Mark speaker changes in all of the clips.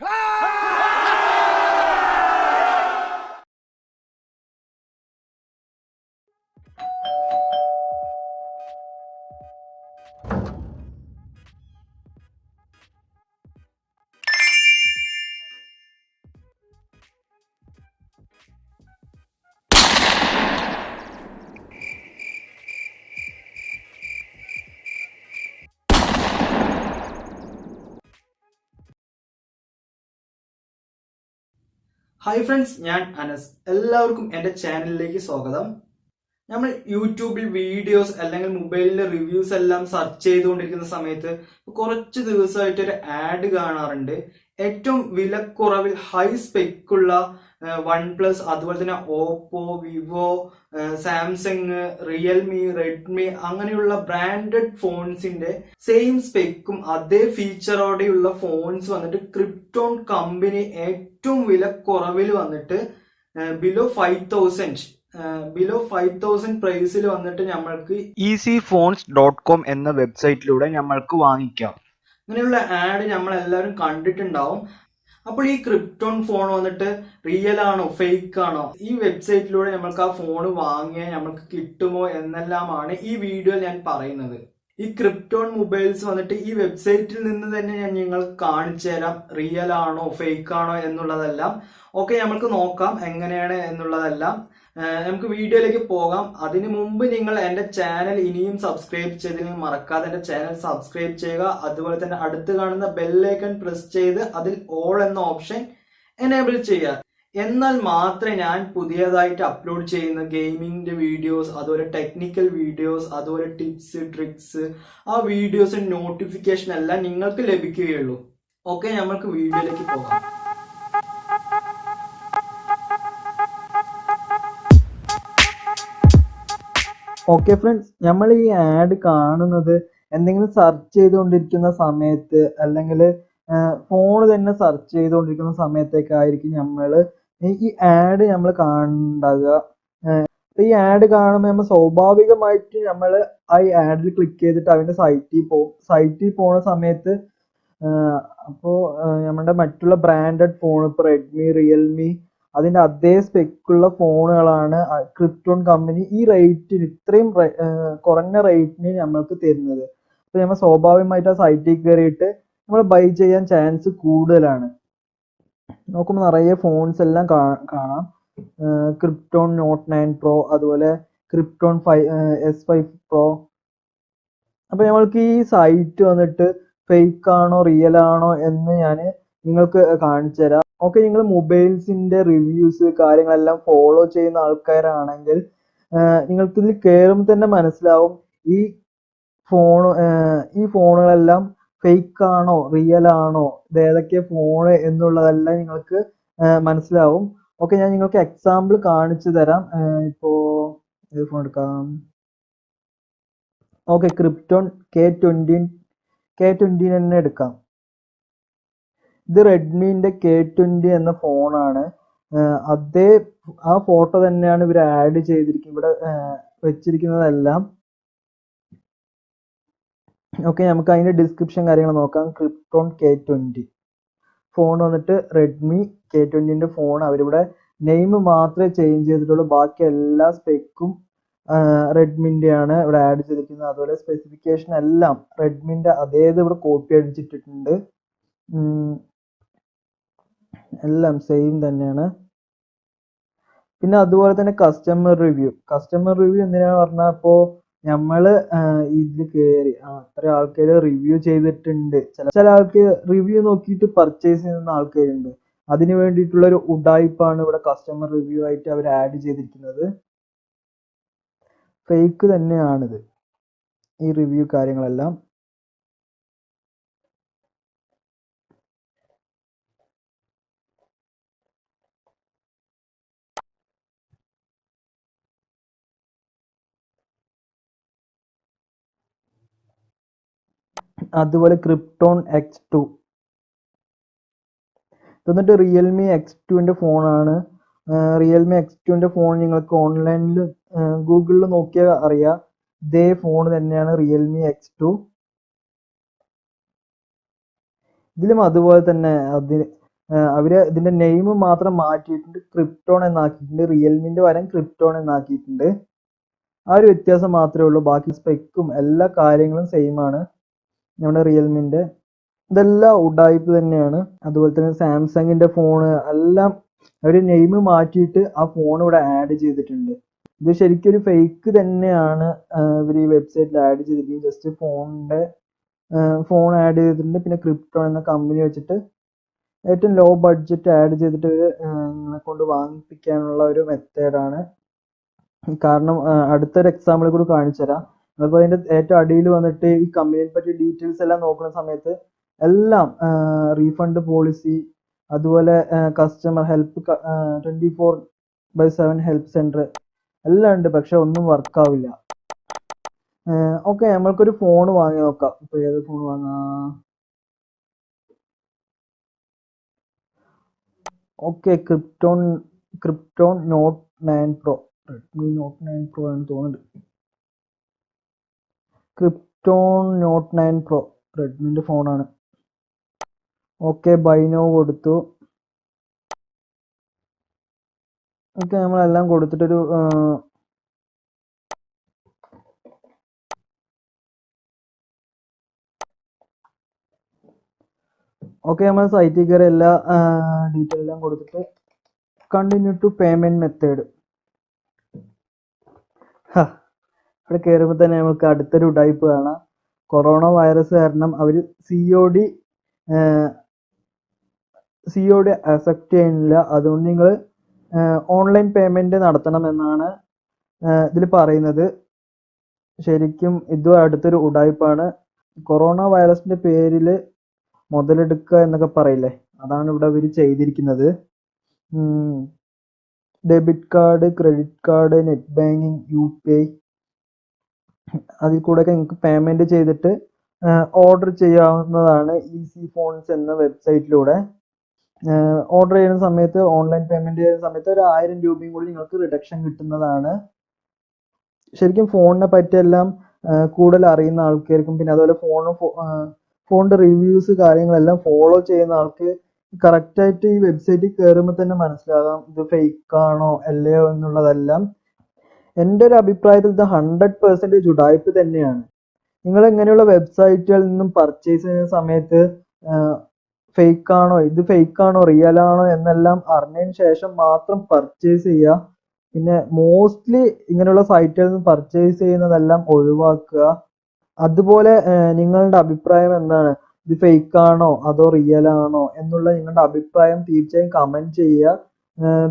Speaker 1: Ah! Hi friends ഞാൻ അനസ്. എല്ലാവർക്കും എന്റെ ചാനലിലേക്ക് സ്വാഗതം. നമ്മൾ യൂട്യൂബിൽ വീഡിയോസ് അല്ലെങ്കിൽ മൊബൈലിലെ റിവ്യൂസ് എല്ലാം സെർച്ച് ചെയ്തുകൊണ്ടിരിക്കുന്ന സമയത്ത് കുറച്ച് ദിവസമായിട്ട് ഒരു ആഡ് കാണാറുണ്ട്. ഏറ്റവും വിലക്കുറവിൽ ഹൈ സ്പെക്കുള്ള വൺ പ്ലസ് അതുപോലെ തന്നെ Oppo Vivo Samsung Realme Redmi അങ്ങനെയുള്ള ബ്രാൻഡഡ് ഫോൺസിന്റെ സെയിം സ്പെക്കും അതേ ഫീച്ചറോടെയുള്ള ഫോൺസ് വന്നിട്ട് ക്രിപ്റ്റോൺ കമ്പനി ഏറ്റവും വില കുറവിൽ വന്നിട്ട് below five thousand below five thousand പ്രൈസിൽ വന്നിട്ട് നമ്മൾക്ക്
Speaker 2: ഈസി ഫോൺസ് ഡോട്ട് കോം എന്ന വെബ്സൈറ്റിലൂടെ നമ്മൾക്ക് വാങ്ങിക്കാം.
Speaker 1: ഇങ്ങനെയുള്ള ആഡ് നമ്മൾ എല്ലാവരും കണ്ടിട്ടുണ്ടാവും. അപ്പോൾ ഈ ക്രിപ്റ്റോൺ ഫോൺ വന്നിട്ട് റിയൽ ആണോ ഫേക്ക് ആണോ? ഈ വെബ്സൈറ്റിലൂടെ നമ്മൾക്ക് ആ ഫോൺ വാങ്ങിയാൽ നമ്മൾക്ക് കിട്ടുമോ എന്നെല്ലാമാണ് ഈ വീഡിയോയിൽ ഞാൻ പറയുന്നത്. ഈ ക്രിപ്റ്റോൺ മൊബൈൽസ് വന്നിട്ട് ഈ വെബ്സൈറ്റിൽ നിന്ന് തന്നെ ഞാൻ നിങ്ങൾക്ക് കാണിച്ചു തരാം. റിയൽ ആണോ ഫേക്ക് ആണോ എന്നുള്ളതെല്ലാം. ഓക്കെ നമ്മൾക്ക് നോക്കാം എങ്ങനെയാണ് എന്നുള്ളതെല്ലാം. നമുക്ക് വീഡിയോയിലേക്ക് പോകാം. അതിനു മുമ്പ് നിങ്ങൾ എന്റെ ചാനൽ ഇനിയും സബ്സ്ക്രൈബ് ചെയ്തില്ലെങ്കിൽ മറക്കാതെ എന്റെ ചാനൽ സബ്സ്ക്രൈബ് ചെയ്യുക. അതുപോലെ തന്നെ അടുത്ത് കാണുന്ന ബെല്ലൈക്കൺ പ്രസ് ചെയ്ത് അതിൽ ഓൾ എന്ന ഓപ്ഷൻ എനേബിൾ ചെയ്യുക. എന്നാൽ മാത്രമേ ഞാൻ പുതിയതായിട്ട് അപ്ലോഡ് ചെയ്യുന്ന ഗെയിമിങ്ങിന്റെ വീഡിയോസ് അതുപോലെ ടെക്നിക്കൽ വീഡിയോസ് അതുപോലെ ടിപ്സ് ട്രിക്സ് ആ വീഡിയോസ് നോട്ടിഫിക്കേഷൻ എല്ലാം നിങ്ങൾക്ക് ലഭിക്കുകയുള്ളൂ. ഓക്കെ നമ്മൾക്ക് വീഡിയോയിലേക്ക് പോകാം.
Speaker 3: ഓക്കെ ഫ്രണ്ട്സ് നമ്മൾ ഈ ആഡ് കാണുന്നത് എന്തെങ്കിലും സെർച്ച് ചെയ്തുകൊണ്ടിരിക്കുന്ന സമയത്ത് അല്ലെങ്കിൽ ഫോൺ തന്നെ സെർച്ച് ചെയ്തുകൊണ്ടിരിക്കുന്ന സമയത്തേക്കായിരിക്കും നമ്മൾ ഈ ആഡ് നമ്മൾ കാണുന്നുണ്ടാകുക ഈ ആഡ് കാണുമ്പോൾ നമ്മൾ സ്വാഭാവികമായിട്ട് നമ്മൾ ആ ആഡിൽ ക്ലിക്ക് ചെയ്തിട്ട് അവന്റെ സൈറ്റിൽ പോകും സൈറ്റിൽ പോണ സമയത്ത് അപ്പോൾ നമ്മുടെ മറ്റുള്ള ബ്രാൻഡഡ് ഫോൺ ഇപ്പോൾ റെഡ്മി റിയൽമി അതിന്റെ അതേ സ്പെക്കുള്ള ഫോണുകളാണ് ക്രിപ്റ്റോൺ കമ്പനി ഈ റേറ്റിന് ഇത്രയും കുറഞ്ഞ റേറ്റിന് നമ്മൾക്ക് തരുന്നത്. അപ്പോൾ നമ്മൾ സ്വാഭാവികമായിട്ട് ആ സൈറ്റിൽ കയറിയിട്ട് നമ്മൾ ബൈ ചെയ്യാൻ ചാൻസ് കൂടുതലാണ്. നോക്കുമ്പോൾ നിറയെ ഫോൺസ് എല്ലാം കാണാം. ക്രിപ്റ്റോൺ നോട്ട് നയൻ പ്രോ അതുപോലെ Krypton five S five pro അപ്പൊ നമ്മൾക്ക് ഈ സൈറ്റ് വന്നിട്ട് ഫേക്ക് ആണോ റിയൽ ആണോ എന്ന് ഞാൻ നിങ്ങൾക്ക് കാണിച്ചു തരാം. ഓക്കെ നിങ്ങൾ മൊബൈൽസിന്റെ റിവ്യൂസ് കാര്യങ്ങളെല്ലാം ഫോളോ ചെയ്യുന്ന ആൾക്കാരാണെങ്കിൽ നിങ്ങൾക്ക് ഇതിൽ കയറുമ്പോൾ തന്നെ മനസ്സിലാവും ഈ ഫോൺ ഈ ഫോണുകളെല്ലാം ഫേക്ക് ആണോ റിയൽ ആണോ ഇത് ഏതൊക്കെ ഫോൺ എന്നുള്ളതെല്ലാം നിങ്ങൾക്ക് മനസ്സിലാവും. ഓക്കെ ഞാൻ നിങ്ങൾക്ക് എക്സാമ്പിൾ കാണിച്ചു തരാം. ഇപ്പോ ഏത് ഫോൺ എടുക്കാം? Okay Krypton K twenty K twenty തന്നെ എടുക്കാം. ഇത് റെഡ്മിന്റെ കെ ട്വന്റി എന്ന ഫോണാണ് അതേ ആ ഫോട്ടോ തന്നെയാണ് ഇവർ ആഡ് ചെയ്തിരിക്കുന്നത് ഇവിടെ വെച്ചിരിക്കുന്നതെല്ലാം. ഓക്കെ നമുക്ക് അതിന്റെ ഡിസ്ക്രിപ്ഷൻ കാര്യങ്ങൾ നോക്കാം. ക്രിപ്റ്റോൺ കെ ട്വന്റി ഫോൺ വന്നിട്ട് റെഡ്മി കെ ട്വന്റിന്റെ ഫോൺ അവരിവിടെ നെയിം മാത്രമേ ചേഞ്ച് ചെയ്തിട്ടുള്ളൂ. ബാക്കി എല്ലാ സ്പെക്കും റെഡ്മിന്റെ ആണ് ഇവിടെ ആഡ് ചെയ്തിരിക്കുന്നത്. അതുപോലെ സ്പെസിഫിക്കേഷൻ എല്ലാം റെഡ്മിന്റെ അതേത് ഇവിടെ കോപ്പി അടിച്ചിട്ടിട്ടുണ്ട്. എല്ലാം സെയിം തന്നെയാണ്. പിന്നെ അതുപോലെ തന്നെ കസ്റ്റമർ റിവ്യൂ കസ്റ്റമർ റിവ്യൂ എന്തിനാന്ന് പറഞ്ഞാൽ ഇപ്പോ നമ്മൾ ഇതിൽ കയറി അത്ര ആൾക്കാർ റിവ്യൂ ചെയ്തിട്ടുണ്ട്. ചില ചില ആൾക്ക് റിവ്യൂ നോക്കിയിട്ട് പർച്ചേസ് ചെയ്യുന്ന ആൾക്കാരുണ്ട്. അതിന് വേണ്ടിയിട്ടുള്ള ഒരു ഉഡായിപ്പാണ് ഇവിടെ കസ്റ്റമർ റിവ്യൂ ആയിട്ട് അവർ ആഡ് ചെയ്തിരിക്കുന്നത്. ഫേക്ക് തന്നെയാണിത്. ഈ റിവ്യൂ കാര്യങ്ങളെല്ലാം. അതുപോലെ ക്രിപ്റ്റോൺ എക്സ് ടു എന്നിട്ട് റിയൽമി എക്സ് ടുവിന്റെ ഫോണാണ് റിയൽമി എക്സ് ടുവിന്റെ ഫോൺ നിങ്ങൾക്ക് ഓൺലൈനിൽ ഗൂഗിളിൽ നോക്കിയാൽ അറിയാം. ഇതേ ഫോൺ തന്നെയാണ് റിയൽമി എക്സ് ടു ഇതിലും അതുപോലെ തന്നെ അതിന് അവർ ഇതിന്റെ നെയിം മാത്രം മാറ്റിയിട്ടുണ്ട്. ക്രിപ്റ്റോൺ എന്നാക്കിയിട്ടുണ്ട്. റിയൽമിന്റെ പകരം ക്രിപ്റ്റോൺ എന്നാക്കിയിട്ടുണ്ട്. ആ ഒരു വ്യത്യാസം മാത്രമേ ഉള്ളൂ. ബാക്കി സ്പെക്കും എല്ലാ കാര്യങ്ങളും സെയിം ആണ്. നമ്മുടെ റിയൽമിന്റെ ഇതെല്ലാം ഉഡായിപ്പ് തന്നെയാണ്. അതുപോലെ തന്നെ സാംസങ്ങിന്റെ ഫോണ് എല്ലാം ഒരു നെയിം മാറ്റിയിട്ട് ആ ഫോൺ ഇവിടെ ആഡ് ചെയ്തിട്ടുണ്ട്. ഇത് ശരിക്കും ഒരു ഫേക്ക് തന്നെയാണ് ഇവർ ഈ വെബ്സൈറ്റിൽ ആഡ് ചെയ്തിരിക്കുന്നത്. ജസ്റ്റ് ഫോണിന്റെ ഫോൺ ആഡ് ചെയ്തിട്ടുണ്ട്. പിന്നെ ക്രിപ്റ്റോ എന്ന കമ്പനി വെച്ചിട്ട് ഏറ്റവും ലോ ബഡ്ജറ്റ് ആഡ് ചെയ്തിട്ട് നിങ്ങളെ കൊണ്ട് വാങ്ങിപ്പിക്കാനുള്ള ഒരു മെത്തേഡാണ് കാരണം അടുത്തൊരു എക്സാമ്പിൾ കൂടി കാണിച്ചു തരാം അപ്പോൾ അതിന്റെ ഏറ്റവും അടിയിൽ വന്നിട്ട് ഈ കമ്പനിയെ പറ്റി ഡീറ്റെയിൽസ് എല്ലാം നോക്കുന്ന സമയത്ത് എല്ലാം റീഫണ്ട് പോളിസി അതുപോലെ customer help twenty four by seven help centre എല്ലാം ഉണ്ട് പക്ഷെ ഒന്നും വർക്ക് ആവില്ല. ഓക്കെ നമ്മൾക്കൊരു ഫോൺ വാങ്ങി നോക്കാം. ഇപ്പൊ ഏത് ഫോൺ വാങ്ങാം? Okay Krypton Krypton note nine pro Redmi note nine pro ആണ് തോന്നുന്നുണ്ട്. ക്രിപ്റ്റോൺ നോട്ട് നയൻ പ്രോ റെഡ്മിന്റെ ഫോണാണ് ഓക്കെ ബൈനോ കൊടുത്തു. ഓക്കെ നമ്മളെല്ലാം കൊടുത്തിട്ടൊരു ഓക്കെ നമ്മൾ സൈറ്റിൽ കയറി എല്ലാ ഡീറ്റെയിൽ എല്ലാം കൊടുത്തിട്ട് കണ്ടിന്യൂ ടു പേയ്മെന്റ് മെത്തേഡ് ഇവിടെ കയറുമ്പോൾ തന്നെ നമുക്ക് അടുത്തൊരു ഉടായ്പ് കാണാം. കൊറോണ വൈറസ് കാരണം അവർ C O D C O D accept ചെയ്യുന്നില്ല. അതുകൊണ്ട് നിങ്ങൾ ഓൺലൈൻ പേയ്മെന്റ് നടത്തണം എന്നാണ് ഇതിൽ പറയുന്നത്. ശരിക്കും ഇതും അടുത്തൊരു ഉടായ്പാണ് കൊറോണ വൈറസിന്റെ പേരിൽ മുതലെടുക്കുക എന്നൊക്കെ പറയില്ലേ? അതാണ് ഇവിടെ ഇവർ ചെയ്തിരിക്കുന്നത്. Debit card credit card net banking U P I അതിൽ കൂടെയൊക്കെ നിങ്ങൾക്ക് പേയ്മെന്റ് ചെയ്തിട്ട് ഓർഡർ ചെയ്യാവുന്നതാണ് ഈസി ഫോൺസ് എന്ന വെബ്സൈറ്റിലൂടെ ഓർഡർ ചെയ്യുന്ന സമയത്ത് ഓൺലൈൻ പേയ്മെന്റ് ചെയ്യുന്ന സമയത്ത് ഒരു ആയിരം രൂപയും കൂടി നിങ്ങൾക്ക് റിഡക്ഷൻ കിട്ടുന്നതാണ്. ശരിക്കും ഫോണിനെ പറ്റിയെല്ലാം കൂടുതൽ അറിയുന്ന ആൾക്കാർക്കും പിന്നെ അതുപോലെ ഫോൺ ഫോണിന്റെ റിവ്യൂസ് കാര്യങ്ങളെല്ലാം ഫോളോ ചെയ്യുന്ന ആൾക്ക് കറക്റ്റായിട്ട് ഈ വെബ്സൈറ്റിൽ കയറുമ്പോൾ തന്നെ മനസ്സിലാകാം ഇത് ഫേക്ക് ആണോ അല്ലയോ എന്നുള്ളതെല്ലാം. എന്റെ ഒരു അഭിപ്രായത്തിൽ ഇത് ഹൺഡ്രഡ് പെർസെന്റേജ് ഉടായ്പ തന്നെയാണ്. നിങ്ങൾ എങ്ങനെയുള്ള വെബ്സൈറ്റുകളിൽ നിന്നും പർച്ചേസ് ചെയ്യുന്ന സമയത്ത് ഫേക്ക് ആണോ ഇത് ഫേക്ക് ആണോ റിയൽ ആണോ എന്നെല്ലാം അറിഞ്ഞതിന് ശേഷം മാത്രം പർച്ചേസ് ചെയ്യുക. പിന്നെ മോസ്റ്റ്ലി ഇങ്ങനെയുള്ള സൈറ്റുകളിൽ നിന്ന് പർച്ചേസ് ചെയ്യുന്നതെല്ലാം ഒഴിവാക്കുക. അതുപോലെ നിങ്ങളുടെ അഭിപ്രായം എന്താണ്? ഇത് ഫേക്ക് ആണോ അതോ റിയൽ ആണോ എന്നുള്ള നിങ്ങളുടെ അഭിപ്രായം തീർച്ചയായും കമന്റ് ചെയ്യുക.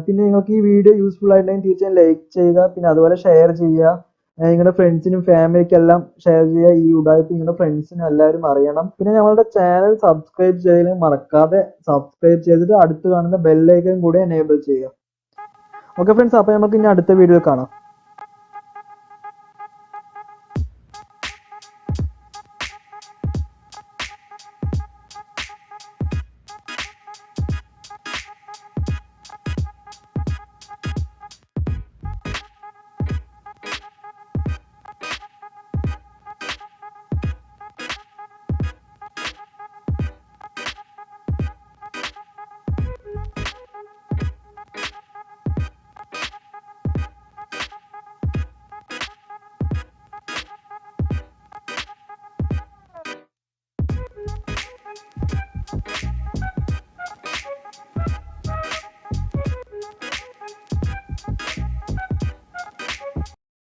Speaker 3: പിന്നെ നിങ്ങൾക്ക് ഈ വീഡിയോ യൂസ്ഫുൾ ആയിട്ടുണ്ടെങ്കിൽ തീർച്ചയായും ലൈക്ക് ചെയ്യുക പിന്നെ അതുപോലെ ഷെയർ ചെയ്യുക. നിങ്ങളുടെ ഫ്രണ്ട്സിനും ഫാമിലിക്കെല്ലാം ഷെയർ ചെയ്യുക. ഈ ഉടായ്പ നിങ്ങളുടെ ഫ്രണ്ട്സിനും എല്ലാവരും അറിയണം. പിന്നെ ഞങ്ങളുടെ ചാനൽ സബ്സ്ക്രൈബ് ചെയ്യാൻ മറക്കാതെ സബ്സ്ക്രൈബ് ചെയ്തിട്ട് അടുത്ത് കാണുന്ന ബെല്ലൈക്കൻ കൂടി എനേബിൾ ചെയ്യുക. ഓക്കെ ഫ്രണ്ട്സ് അപ്പോൾ നമുക്ക് ഇനി അടുത്ത വീഡിയോ കാണാം.